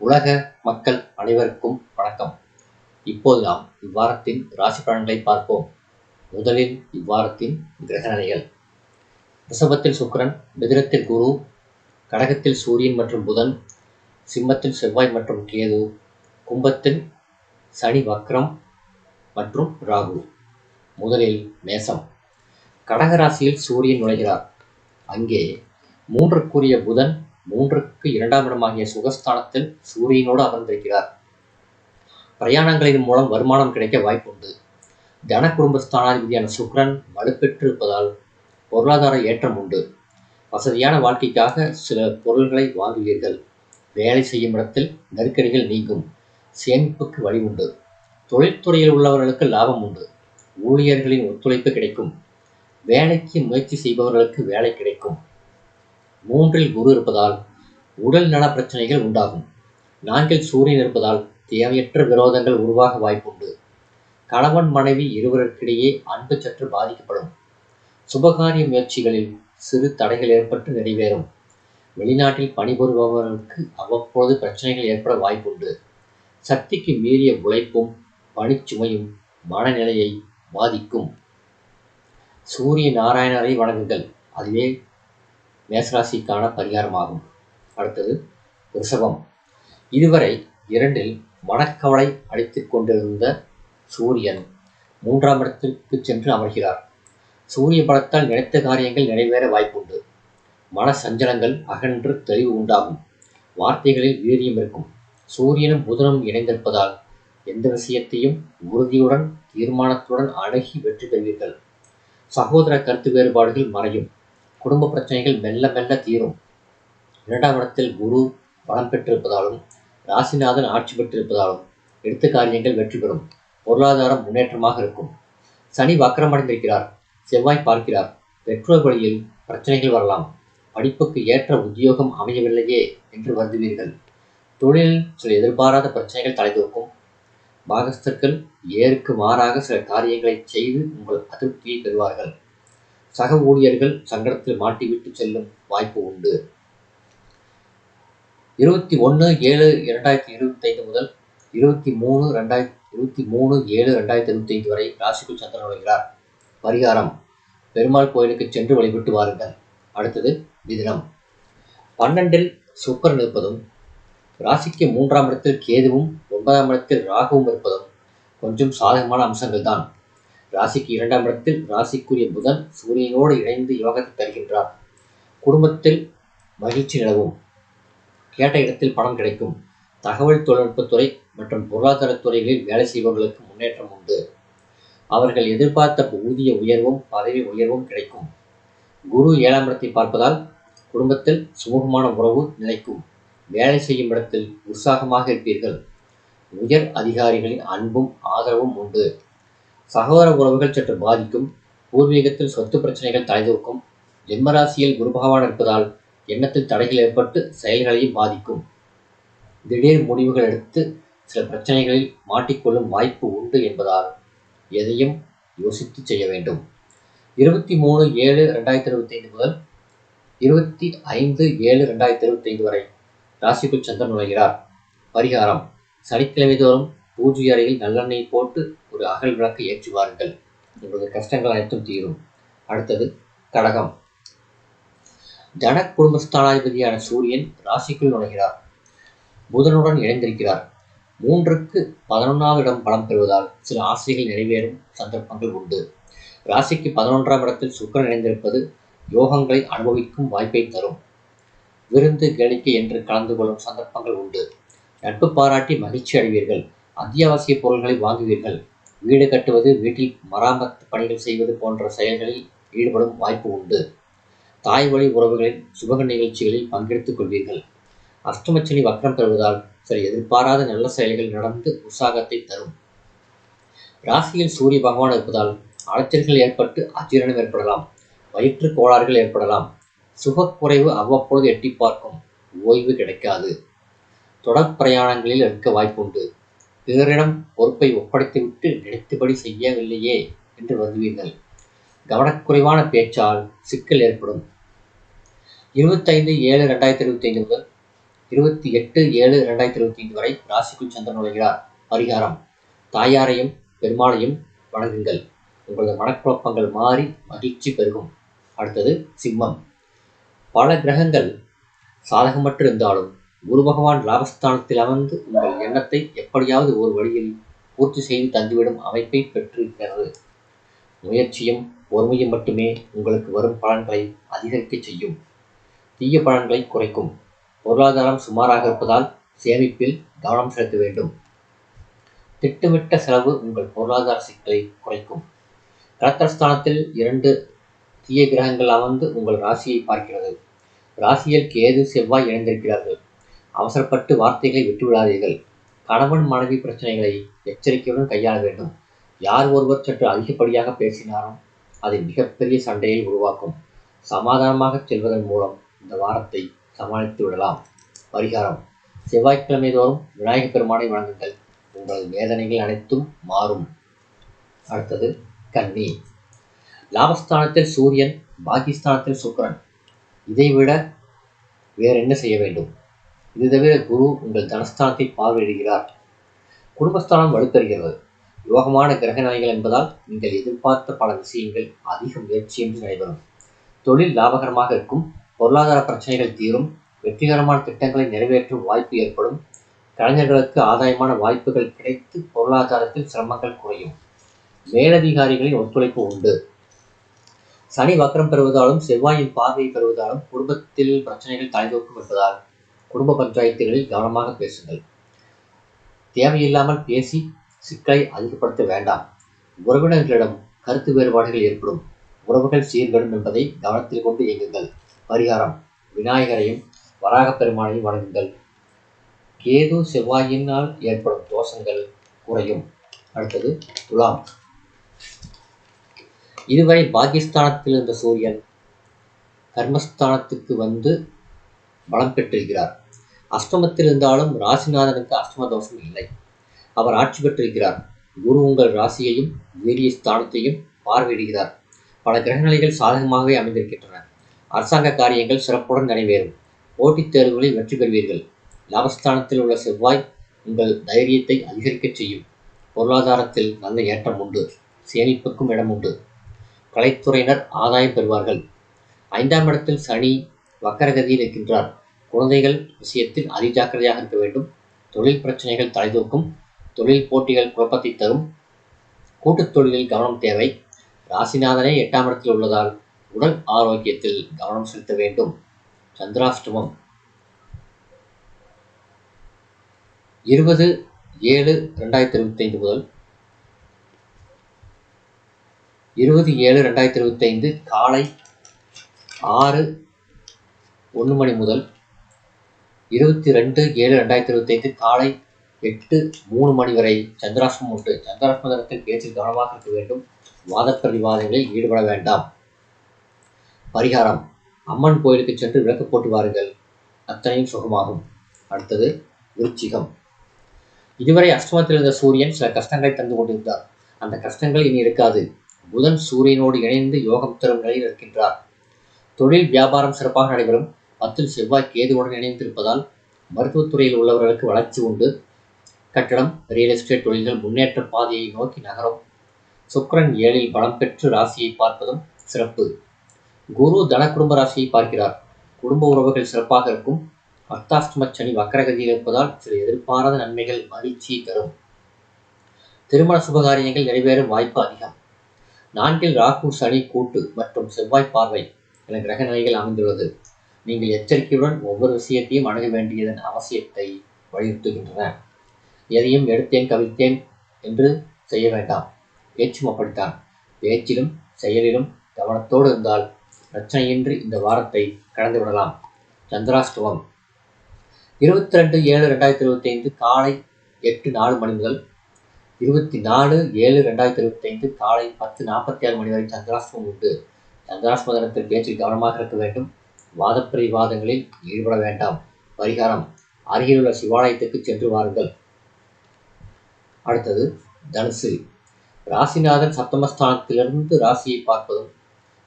உலக மக்கள் அனைவருக்கும் வணக்கம். இப்போது நாம் இவ்வாரத்தின் ராசி பலன்களை பார்ப்போம். முதலில் இவ்வாரத்தின் கிரகணிகள் ரிஷபத்தில் சுக்கரன் மிதிரத்தில் குரு கடகத்தில் சூரியன் மற்றும் புதன் சிம்மத்தில் செவ்வாய் மற்றும் கேது கும்பத்தில் சனி வக்ரம் மற்றும் ராகு. முதலில் மேசம். கடகராசியில் சூரியன் நுழைகிறார். அங்கே மூன்றுக்குரிய புதன் மூன்றுக்கு இரண்டாம் இடமாகிய சுகஸ்தானத்தில் சூரியனோடு அமர்ந்திருக்கிறார். பிரயாணங்களின் மூலம் வருமானம் கிடைக்க வாய்ப்புண்டு. தன குடும்பஸ்தானாதிபதியான சுக்ரன் வலுப்பெற்றிருப்பதால் பொருளாதார ஏற்றம் உண்டு. வசதியான வாழ்க்கைக்காக சில பொருள்களை வாங்குவீர்கள். வேலை செய்யும் இடத்தில் நெருக்கடிகள் நீங்கும். சேமிப்புக்கு வழி உண்டு. தொழில்துறையில் உள்ளவர்களுக்கு லாபம் உண்டு. ஊழியர்களின் ஒத்துழைப்பு கிடைக்கும். வேலைக்கு முயற்சி செய்பவர்களுக்கு வேலை கிடைக்கும். மூன்றில் குரு இருப்பதால் உடல் நல பிரச்சனைகள் உண்டாகும். நான்கில் சூரியன் இருப்பதால் தேவையற்ற விரோதங்கள் உருவாக வாய்ப்புண்டு. கணவன் மனைவி இருவருக்கிடையே அன்பு சற்று பாதிக்கப்படும். சுபகாரிய முயற்சிகளில் சிறு தடைகள் ஏற்பட்டு நிறைவேறும். வெளிநாட்டில் பணிபுரிபவர்களுக்கு அவ்வப்பொழுது பிரச்சனைகள் ஏற்பட வாய்ப்புண்டு. சக்திக்கு மீறிய உழைப்பும் பணிச்சுமையும் மனநிலையை பாதிக்கும். சூரிய நாராயணரை வணங்குங்கள். அதுவே மேசராசிக்கான பரிகாரமாகும். அடுத்தது ரிஷபம். இதுவரை இரண்டில் மனக்கவலை அடித்துக் கொண்டிருந்த சூரியன் மூன்றாம் இடத்திற்கு சென்று அமர்கிறார். சூரிய பலத்தால் நினைத்த காரியங்கள் நிறைவேற வாய்ப்புண்டு. மன சஞ்சலங்கள் அகன்று தெளிவு உண்டாகும். வார்த்தைகளில் வீரியம் இருக்கும். சூரியனும் புதனும் இணைந்திருப்பதால் எந்த விஷயத்தையும் உறுதியுடன் தீர்மானத்துடன் அணுகி வெற்றி பெறுவீர்கள். சகோதர கருத்து வேறுபாடுகள் மறையும். குடும்ப பிரச்சனைகள் மெல்ல மெல்ல தீரும். இரண்டாம் இடத்தில் குரு பலம் பெற்றிருப்பதாலும் ராசிநாதன் ஆட்சி பெற்றிருப்பதாலும் எடுத்த காரியங்கள் வெற்றி பெறும். பொருளாதாரம் முன்னேற்றமாக இருக்கும். சனி வக்கரமடைந்திருக்கிறார். செவ்வாய் பார்க்கிறார். பெற்றோர் வழியில் பிரச்சனைகள் வரலாம். படிப்புக்கு ஏற்ற உத்தியோகம் அமையவில்லையே என்று வருந்துவீர்கள். தொழிலில் சில எதிர்பாராத பிரச்சனைகள் தலைதூக்கும் பாகஸ்தர்கள் ஏருக்கு மாறாக சில காரியங்களை செய்து உங்கள் அதிருப்தியை பெறுவார்கள். சக ஊழியர்கள் சங்கடத்தில் மாட்டிவிட்டு செல்லும் வாய்ப்பு உண்டு. இருபத்தி ஒன்று ஏழு இரண்டாயிரத்தி இருபத்தைந்து முதல் இருபத்தி மூணு ரெண்டாயிரத்தி இருபத்தி மூணு ஏழு ரெண்டாயிரத்தி இருபத்தைந்து வரை ராசிக்குள் சந்திரன் நுழைகிறார். பரிகாரம். பெருமாள் கோயிலுக்கு சென்று வழிபட்டு வாருங்கள். அடுத்தது மிதினம். பன்னெண்டில் சுக்கரன் இருப்பதும் ராசிக்கு மூன்றாம் இடத்தில் கேதுவும் ஒன்பதாம் இடத்தில் ராகுவும் இருப்பதும் கொஞ்சம் சாதகமான அம்சங்கள் தான் ராசிக்கு இரண்டாம் இடத்தில் ராசிக்குரிய புதன் சூரியனோடு இணைந்து யோகத்தை தருகின்றார். குடும்பத்தில் மகிழ்ச்சி நிலவும். கேட்ட இடத்தில் பணம் கிடைக்கும். தகவல் தொழில்நுட்பத்துறை மற்றும் பொருளாதாரத்துறைகளில் வேலை செய்பவர்களுக்கு முன்னேற்றம் உண்டு. அவர்கள் எதிர்பார்த்த ஊதிய உயர்வும் பதவி உயர்வும் கிடைக்கும். குரு ஏழாம் இடத்தை பார்ப்பதால் குடும்பத்தில் சுமூகமான உறவு நிலைக்கும். வேலை செய்யும் இடத்தில் உற்சாகமாக இருப்பீர்கள். உயர் அதிகாரிகளின் அன்பும் ஆதரவும் உண்டு. சகோதர உறவுகள் சற்று பாதிக்கும் பூர்வீகத்தில் சொத்து பிரச்சனைகள் தலைதூக்கும் ஜென்மராசியில் குருபகவான் இருப்பதால் எண்ணத்தில் தடைகள் ஏற்பட்டு செயல்களையும் பாதிக்கும். திடீர் முடிவுகள் எடுத்து சில பிரச்சனைகளில் மாட்டிக்கொள்ளும் வாய்ப்பு உண்டு என்பதால் எதையும் யோசித்து செய்ய வேண்டும். இருபத்தி மூணு ஏழு ரெண்டாயிரத்தி இருபத்தைந்து முதல் இருபத்தி ஐந்து ஏழு ரெண்டாயிரத்தி இருபத்தைந்து வரை ராசிக்குள் சந்திரன் நுழைகிறார். பரிகாரம். சனிக்கிழமை தோறும் பூஜை அறையில் நல்லெண்ணெய் போட்டு ஒரு அகல் விளக்கு ஏற்றுவார்கள். உங்களது கஷ்டங்கள் அனைத்தும் தீரும். அடுத்தது கடகம். ஜன குடும்பஸ்தானாதிபதியான சூரியன் ராசிக்குள் நுழைகிறார். புதனுடன் இணைந்திருக்கிறார். மூன்றுக்கு பதினொன்றாவது இடம் பலம் பெறுவதால் சில ஆசைகள் நிறைவேறும் சந்தர்ப்பங்கள் உண்டு. ராசிக்கு பதினொன்றாம் இடத்தில் சுக்கரன் இணைந்திருப்பது யோகங்களை அனுபவிக்கும் வாய்ப்பை தரும். விருந்து கேளிக்கை என்று கலந்து கொள்ளும் சந்தர்ப்பங்கள் உண்டு. நட்பு பாராட்டி மகிழ்ச்சி அடைவீர்கள். அத்தியாவசிய பொருள்களை வாங்குவீர்கள். வீடு கட்டுவது வீட்டில் மராமத்து பணிகள் செய்வது போன்ற செயல்களில் ஈடுபடும் வாய்ப்பு உண்டு. தாய் வழி உறவுகளின் சுபக நிகழ்ச்சிகளில் பங்கெடுத்துக் கொள்வீர்கள். அஷ்டமச்சனி வக்கரம் பெறுவதால் சில எதிர்பாராத நல்ல செயல்கள் நடந்து உற்சாகத்தை தரும். ராசியில் சூரிய பகவான் இருப்பதால் அலைச்சல்கள் ஏற்பட்டு அஜீரணம் ஏற்படலாம். வயிற்று கோளாறுகள் ஏற்படலாம். சுகக்குறைவு அவ்வப்பொழுது எட்டி பார்க்கும். ஓய்வு கிடைக்காது. தொடர் பிரயாணங்களில் இருக்க வாய்ப்புண்டு பிறரிடம் பொறுப்பை ஒப்படைத்துவிட்டு நினைத்தபடி செய்யவில்லையே என்று வருவீர்கள். கவனக்குறைவான பேச்சால் சிக்கல் ஏற்படும். இருபத்தைந்து ஏழு ரெண்டாயிரத்தி இருபத்தி ஐந்து முதல் இருபத்தி எட்டு ஏழு ரெண்டாயிரத்தி இருபத்தி ஐந்து வரை ராசிக்குள் சந்திரன் நுழைகிறார். பரிகாரம். தாயாரையும் பெருமாளையும் வணங்குங்கள். உங்களது மனக்குழப்பங்கள் மாறி மகிழ்ச்சி பெருகும். அடுத்தது சிம்மம். பல கிரகங்கள் சாதகமற்று இருந்தாலும் குரு பகவான் லாபஸ்தானத்தில் அமர்ந்து உங்கள் எண்ணத்தை எப்படியாவது ஒரு வழியில் பூர்த்தி செய்து தந்துவிடும் அமைப்பை பெற்றிருக்கிறது. முயற்சியும் பொறுமையும் மட்டுமே உங்களுக்கு வரும் பலன்களை அதிகரிக்க செய்யும். தீய பலன்களை குறைக்கும். பொருளாதாரம் சுமாராக இருப்பதால் சேமிப்பில் கவனம் செலுத்த வேண்டும். திட்டமிட்ட செலவு உங்கள் பொருளாதார சிக்கலை குறைக்கும். கலத்தரஸ்தானத்தில் இரண்டு தீய கிரகங்கள் அமர்ந்து உங்கள் ராசியை பார்க்கிறது. ராசியில் கேது செவ்வாய் இணைந்திருக்கிறார்கள். அவசரப்பட்டு வார்த்தைகளை விட்டுவிடாதீர்கள். கணவன் மனைவி பிரச்சனைகளை எச்சரிக்கையுடன் கையாள வேண்டும். யார் ஒருவர் சற்று அதிகப்படியாக பேசினாலும் அது மிகப்பெரிய சண்டையை உருவாக்கும். சமாதானமாக செல்வதன் மூலம் இந்த வாரத்தை சமாளித்து விடலாம். பரிகாரம். செவ்வாய்க்கிழமை தோறும் விநாயகப் பெருமானை வணங்குங்கள். உங்களது வேதனைகள் அனைத்தும் மாறும். அடுத்தது கன்னி. லாபஸ்தானத்தில் சூரியன் பாகிஸ்தானத்தில் சுக்கரன். இதைவிட வேற என்ன செய்ய வேண்டும்? இது தவிர குரு உங்கள் தனஸ்தானத்தை பார்வையிடுகிறார். குடும்பஸ்தானம் வலுப்பெறுகிறது. யோகமான கிரக நாய்கள் என்பதால் நீங்கள் எதிர்பார்த்த பல விஷயங்கள் அதிக முயற்சியின்றி நடைபெறும் தொழில் லாபகரமாக இருக்கும் பொருளாதார பிரச்சனைகள் தீரும் வெற்றிகரமான திட்டங்களை நிறைவேற்றும் வாய்ப்பு ஏற்படும். கலைஞர்களுக்கு ஆதாயமான வாய்ப்புகள் கிடைத்து பொருளாதாரத்தில் சிரமங்கள் குறையும். மேலதிகாரிகளின் ஒத்துழைப்பு உண்டு. சனி வக்கரம் பெறுவதாலும் செவ்வாயின் பார்வையை பெறுவதாலும் குடும்பத்தில் பிரச்சனைகள் தலைதூக்கும் என்பதால் குடும்ப பஞ்சாயத்துகளில் கவனமாக பேசுங்கள். தேவையில்லாமல் பேசி சிக்கலை அதிகப்படுத்த வேண்டாம். உறவினர்களிடம் கருத்து வேறுபாடுகள் ஏற்படும். உறவுகள் சீர்கடும் என்பதை கவனத்தில் கொண்டு இயங்குங்கள். பரிகாரம் விநாயகரையும் வராகப் பெருமானையும் வணங்குங்கள். கேது செவ்வாயினால் ஏற்படும் தோஷங்கள் குறையும். அடுத்தது துலாம். இதுவரை பாகிஸ்தானத்தில் இருந்த சூரியன் கர்மஸ்தானத்துக்கு வந்து பலம் பெற்றிருக்கிறார். அஷ்டமத்தில் இருந்தாலும் ராசிநாதனுக்கு அஷ்டம தோஷம் இல்லை. அவர் ஆட்சி பெற்றிருக்கிறார். குரு உங்கள் ராசியையும் வீரிய ஸ்தானத்தையும் பார்வையிடுகிறார். பல கிரகநிலைகள் சாதகமாகவே அமைந்திருக்கின்றன. அரசாங்க காரியங்கள் சிறப்புடன் நிறைவேறும். போட்டித் தேர்வுகளில் வெற்றி பெறுவீர்கள். லாபஸ்தானத்தில் உள்ள செவ்வாய் உங்கள் தைரியத்தை அதிகரிக்கச் செய்யும். பொருளாதாரத்தில் நல்ல ஏற்றம் உண்டு. சேமிப்புக்கும் இடம் உண்டு. கலைத்துறையினர் ஆதாயம் பெறுவார்கள். ஐந்தாம் இடத்தில் சனி வக்கரகதியில் இருக்கின்றார். குழந்தைகள் விஷயத்தில் அதிஜாக்கிரதையாக இருக்க வேண்டும். தொழில் பிரச்சனைகள் தலைதூக்கும் தொழில் போட்டிகள் குழப்பத்தை தரும். கூட்டுத் தொழிலில் கவனம் தேவை. ராசிநாதனே எட்டாம் இடத்தில் உள்ளதால் உடல் ஆரோக்கியத்தில் கவனம் செலுத்த வேண்டும். சந்திராஷ்டமம். இருபது ஏழு ரெண்டாயிரத்தி இருபத்தி ஐந்து முதல். இருபது ஏழு ரெண்டாயிரத்தி இருபத்தி ஐந்து காலை ஆறு ஒன்று மணி முதல். இருபத்தி ரெண்டு ஏழு ரெண்டாயிரத்தி இருபத்தி ஐந்து காலை எட்டு மூணு மணி வரை சந்திராஷ்டம் உண்டு. சந்திராஷ்டம தினத்தில் பேச்சில் கவனமாக இருக்க வேண்டும். வாத விவாதங்களில் ஈடுபட வேண்டாம். பரிகாரம். அம்மன் கோயிலுக்கு சென்று விளக்கு போட்டு வாருங்கள். அத்தனையும் சுகமாகும். அடுத்தது விருச்சிகம். இதுவரை அஷ்டமத்தில் இருந்த சூரியன் சில கஷ்டங்களை தந்து கொண்டிருந்தார். அந்த கஷ்டங்கள் இனி இருக்காது. புதன் சூரியனோடு இணைந்து யோகம் தரும் நிலையில் இருக்கின்றார். தொழில் வியாபாரம் சிறப்பாக நடைபெறும். பத்தில் செவ்வாய் கேதுவுடன் இணைந்திருப்பதால் மருத்துவத்துறையில் உள்ளவர்களுக்கு வளர்ச்சி உண்டு. கட்டடம் ரியல் எஸ்டேட் தொழில்கள் முன்னேற்ற பாதையை நோக்கி நகரும். சுக்கரன் ஏழில் பலம் பெற்று ராசியை பார்ப்பதும் சிறப்பு. குரு தன குடும்ப ராசியை பார்க்கிறார். குடும்ப உறவுகள் சிறப்பாக இருக்கும். அர்த்தாஷ்டம சனி வக்கரகதியில் இருப்பதால் சில எதிர்பாராத நன்மைகள் மகிழ்ச்சியை தரும். திருமண சுபகாரியங்கள் நிறைவேறும் வாய்ப்பு அதிகம். நான்கில் ராகு சனி கூட்டு மற்றும் செவ்வாய் பார்வை என கிரக நிலைகள் அமைந்துள்ளது. நீங்கள் எச்சரிக்கையுடன் ஒவ்வொரு விஷயத்தையும் அணுக வேண்டியதன் அவசியத்தை வலியுறுத்துகின்றன. எதையும் எடுத்தேன் கவிழ்த்தேன் என்று செய்ய வேண்டாம். பேச்சும் அப்படித்தான். பேச்சிலும் செயலிலும் கவனத்தோடு இருந்தால் பிரச்சனையின்றி இந்த வாரத்தை கடந்து விடலாம். சந்திராஷ்டமம். இருபத்தி ரெண்டு ஏழு ரெண்டாயிரத்தி இருபத்தி ஐந்து காலை எட்டு நாலு மணி முதல் இருபத்தி நாலு ஏழு ரெண்டாயிரத்தி இருபத்தி ஐந்து காலை பத்து நாற்பத்தி ஆறு மணி வரை சந்திராஷ்டமம் உண்டு. சந்திராஷ்டம தினத்தில் பேச்சில் கவனமாக இருக்க வேண்டும். வாதப்பிரதிவாதங்களில் ஈடுபட வேண்டாம். பரிகாரம். அருகிலுள்ள சிவாலயத்துக்கு சென்று வாருங்கள். அடுத்தது தனுசு. ராசிநாதன் சப்தமஸ்தானத்திலிருந்து ராசியை பார்ப்பதும்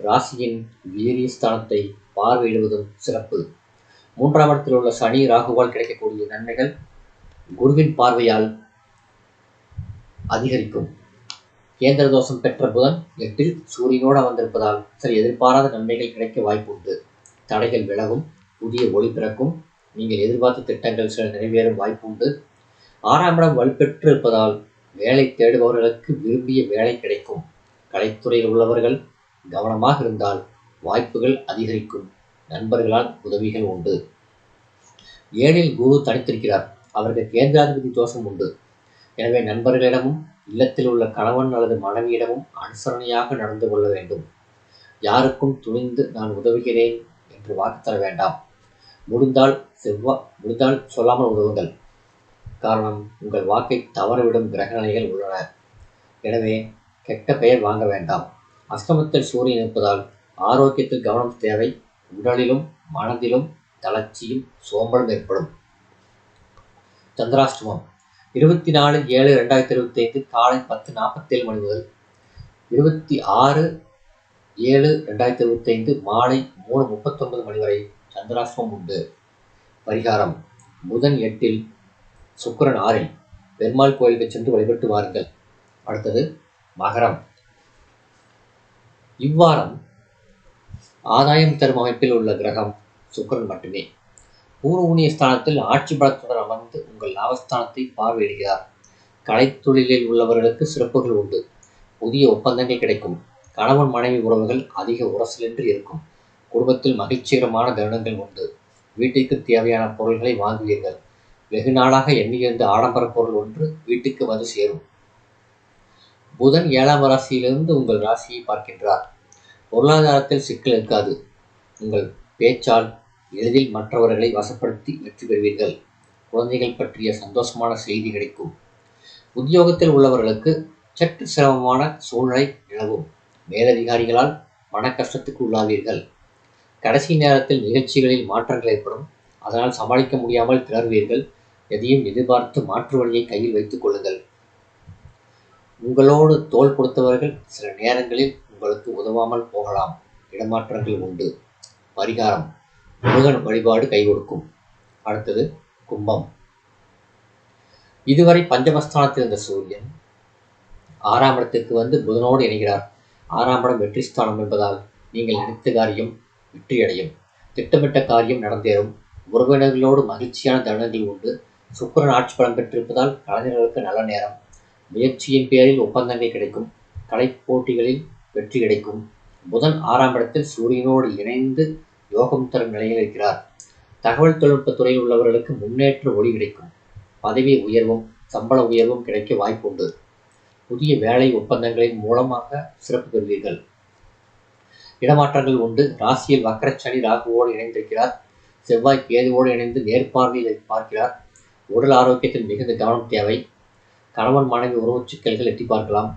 ராசியின் வீரியஸ்தானத்தை பார்வையிடுவதும் சிறப்பு. மூன்றாம் இடத்தில் உள்ள சனி ராகுவால் கிடைக்கக்கூடிய நன்மைகள் குருவின் பார்வையால் அதிகரிக்கும். கேந்திர தோஷம் பெற்ற புதன் எட்டில் சூரியனோடு வந்திருப்பதால் சில எதிர்பாராத நன்மைகள் கிடைக்க வாய்ப்பு உண்டு தடைகள் விலகும் புதிய ஒளி பிறக்கும். நீங்கள் எதிர்பார்த்த திட்டங்கள் சில நிறைவேறும் வாய்ப்பு உண்டு. ஆறாம் இடம் வலுப்பெற்று இருப்பதால் வேலை தேடுபவர்களுக்கு விரும்பிய வேலை கிடைக்கும். கலைத்துறையில் உள்ளவர்கள் கவனமாக இருந்தால் வாய்ப்புகள் அதிகரிக்கும். நண்பர்களால் உதவிகள் உண்டு. ஏழில் குரு தனித்திருக்கிறார். அவருக்கு கேந்திராதிபதி தோஷம் உண்டு. எனவே நண்பர்களிடமும் இல்லத்தில் உள்ள கணவன் அல்லது மனைவியிடமும் அனுசரணையாக நடந்து கொள்ள வேண்டும். யாருக்கும் துணிந்து நான் உதவுகிறேன் என்று வாக்கு தர வேண்டாம். முடிந்தால் செவ்வா முடிந்தால் சொல்லாமல் உதவுங்கள். காரணம் உங்கள் வாக்கை தவறவிடும் கிரகநிலைகள் உள்ளன. எனவே கெட்ட பெயர் வாங்க வேண்டாம். அஸ்தமத்தில் சூரியன் இருப்பதால் ஆரோக்கியத்தில் கவனம் தேவை. உடலிலும் மனதிலும் தளர்ச்சியும் சோம்பலும் ஏற்படும். சந்திராஷ்டமம். இருபத்தி நாலு ஏழு ரெண்டாயிரத்தி இருபத்தி ஐந்து காலை பத்து நாற்பத்தேழு மணி முதல் இருபத்தி ஆறு ஏழு ரெண்டாயிரத்தி இருபத்தி ஐந்து மாலை மூணு முப்பத்தொன்பது மணி வரை சந்திராஷ்டமம் உண்டு. பரிகாரம். புதன் எட்டில் சுக்கிரன் ஆறில் பெருமாள் கோயிலுக்கு சென்று வழிபட்டு வாருங்கள். அடுத்தது மகரம். இவ்வாரம் ஆதாயம் தரும் அமைப்பில் உள்ள கிரகம் சுக்கிரன் மட்டுமே. பூர்வூனிய ஸ்தானத்தில் ஆட்சி பலத்துடன் அமர்ந்து உங்கள் லாபஸ்தானத்தை பார்வையிடுகிறார். கலைத்தொழிலில் உள்ளவர்களுக்கு சிறப்புகள் உண்டு. புதிய ஒப்பந்தங்கள் கிடைக்கும். கணவன் மனைவி உறவுகள் அதிக உரசலின்றி இருக்கும். குடும்பத்தில் மகிழ்ச்சிகரமான தருணங்கள் உண்டு. வீட்டிற்கு தேவையான பொருள்களை வாங்குவீர்கள். வெகு நாளாக எண்ணியிருந்த ஆடம்பர பொருள் ஒன்று வீட்டுக்கு வந்து சேரும். புதன் ஏழாம் ராசியிலிருந்து உங்கள் ராசியை பார்க்கின்றார். பொருளாதாரத்தில் சிக்கல் இருக்காது. உங்கள் பேச்சால் எளிதில் மற்றவர்களை வசப்படுத்தி வெற்றி பெறுவீர்கள். குழந்தைகள் பற்றிய சந்தோஷமான செய்தி கிடைக்கும். உத்தியோகத்தில் உள்ளவர்களுக்கு சற்று சிரமமான சூழ்நிலை நிலவும். மேலதிகாரிகளால் மன கஷ்டத்துக்கு உள்ளாவீர்கள். கடைசி நேரத்தில் நிகழ்ச்சிகளில் மாற்றங்கள் ஏற்படும். அதனால் சமாளிக்க முடியாமல் திணறுவீர்கள். எதையும் எதிர்பார்த்து மாற்று வழியை கையில் வைத்துக் கொள்ளுங்கள். உங்களோடு தோல் கொடுத்தவர்கள் சில நேரங்களில் உங்களுக்கு உதவாமல் போகலாம். இடமாற்றங்கள் உண்டு. பரிகாரம். முருகன் வழிபாடு கை கொடுக்கும் அடுத்தது கும்பம். இதுவரை பஞ்சமஸ்தானத்தில் இருந்த சூரியன் ஆறாம் இடத்திற்கு வந்து புதனோடு இணைகிறார். ஆறாம் இடம் வெற்றி ஸ்தானம் என்பதால் நீங்கள் நினைத்த காரியம் வெற்றியடையும். திட்டமிட்ட காரியம் நடந்தேறும். உறவினர்களோடு மகிழ்ச்சியான தருணங்கள் உண்டு. சுக்கரன் ஆட்சி பலம் பெற்றிருப்பதால் கலைஞர்களுக்கு நல்ல நேரம். முயற்சியின் பேரில் ஒப்பந்தங்கள் கிடைக்கும். கலை போட்டிகளில் வெற்றி கிடைக்கும். புதன் ஆறாம் இடத்தில் சூரியனோடு இணைந்து யோகம் தரும் நிலையில் இருக்கிறார். தகவல் தொழில்நுட்பத்துறையில் உள்ளவர்களுக்கு முன்னேற்ற ஒளி கிடைக்கும். பதவி உயர்வும் சம்பள உயர்வும் கிடைக்க வாய்ப்புண்டு. புதிய வேலை ஒப்பந்தங்களின் மூலமாக சிறப்பு பெறுவீர்கள். இடமாற்றங்கள் உண்டு. ராசியில் வக்கரச்சனி ராகுவோடு இணைந்திருக்கிறார். செவ்வாய் கேதுவோடு இணைந்து நேர்பார்வையில் பார்க்கிறார். உடல் ஆரோக்கியத்தில் மிகுந்த கவனம் தேவை. கணவன் மனைவி உறவு சிக்கல்கள் எட்டி பார்க்கலாம்.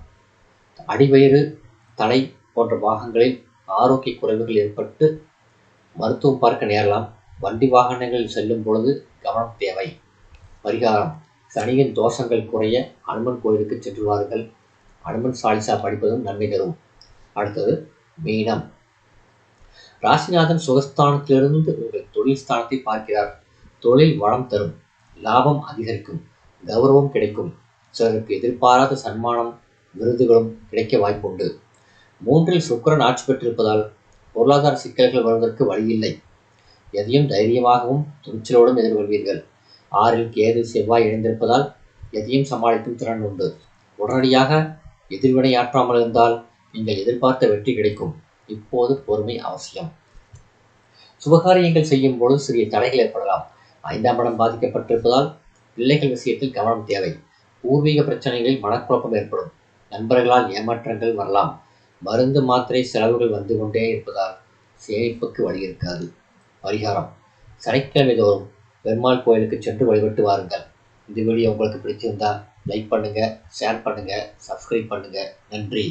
அடிவயிறு தலை போன்ற பாகங்களில் ஆரோக்கிய குறைவுகள் ஏற்பட்டு மருத்துவம் பார்க்க நேரலாம். வண்டி வாகனங்களில் செல்லும் பொழுது கவனம் தேவை. பரிகாரம். சனியின் தோஷங்கள் குறைய அனுமன் கோயிலுக்கு சென்றுவார்கள் அனுமன் சாலிசா படிப்பதும் நன்மை தரும். அடுத்தது மீனம். ராசிநாதன் சுகஸ்தானத்திலிருந்து உங்கள் தொழில் ஸ்தானத்தை பார்க்கிறார். தொழில் வளம் தரும். லாபம் அதிகரிக்கும். கௌரவம் கிடைக்கும். சிலருக்கு எதிர்பாராத சன்மானம் விருதுகளும் கிடைக்க வாய்ப்புண்டு. மூன்றில் சுக்கரன் ஆட்சி பெற்றிருப்பதால் பொருளாதார சிக்கல்கள் வருவதற்கு வழியில்லை. எதையும் தைரியமாகவும் துணிச்சலோடும் எதிர்கொள்வீர்கள். ஆறில் கேது செவ்வாய் இணைந்திருப்பதால் எதையும் சமாளிக்கும் திறன் உண்டு. உடனடியாக எதிர்வினையாற்றாமல் இருந்தால் நீங்கள் எதிர்பார்த்த வெற்றி கிடைக்கும். இப்போது பொறுமை அவசியம். சுபகாரியங்கள் செய்யும் பொழுது சிறிய தடைகள் ஏற்படலாம். ஐந்தாம் இடம் பாதிக்கப்பட்டிருப்பதால் பிள்ளைகள் விஷயத்தில் கவனம் தேவை. பூர்வீக பிரச்சனைகளில் மனக்குழப்பம் ஏற்படும். நண்பர்களால் ஏமாற்றங்கள் வரலாம். மருந்து மாத்திரை செலவுகள் வந்து கொண்டே இருப்பதால் சேமிப்புக்கு வழி இருக்காது. பரிகாரம். சனிக்கிழமை தோறும் பெருமாள் கோயிலுக்கு சென்று வழிபட்டு வாருங்கள். இந்த வீடியோ உங்களுக்கு பிடிச்சிருந்தா லைக் பண்ணுங்கள் ஷேர் பண்ணுங்கள் சப்ஸ்கிரைப் பண்ணுங்கள் நன்றி.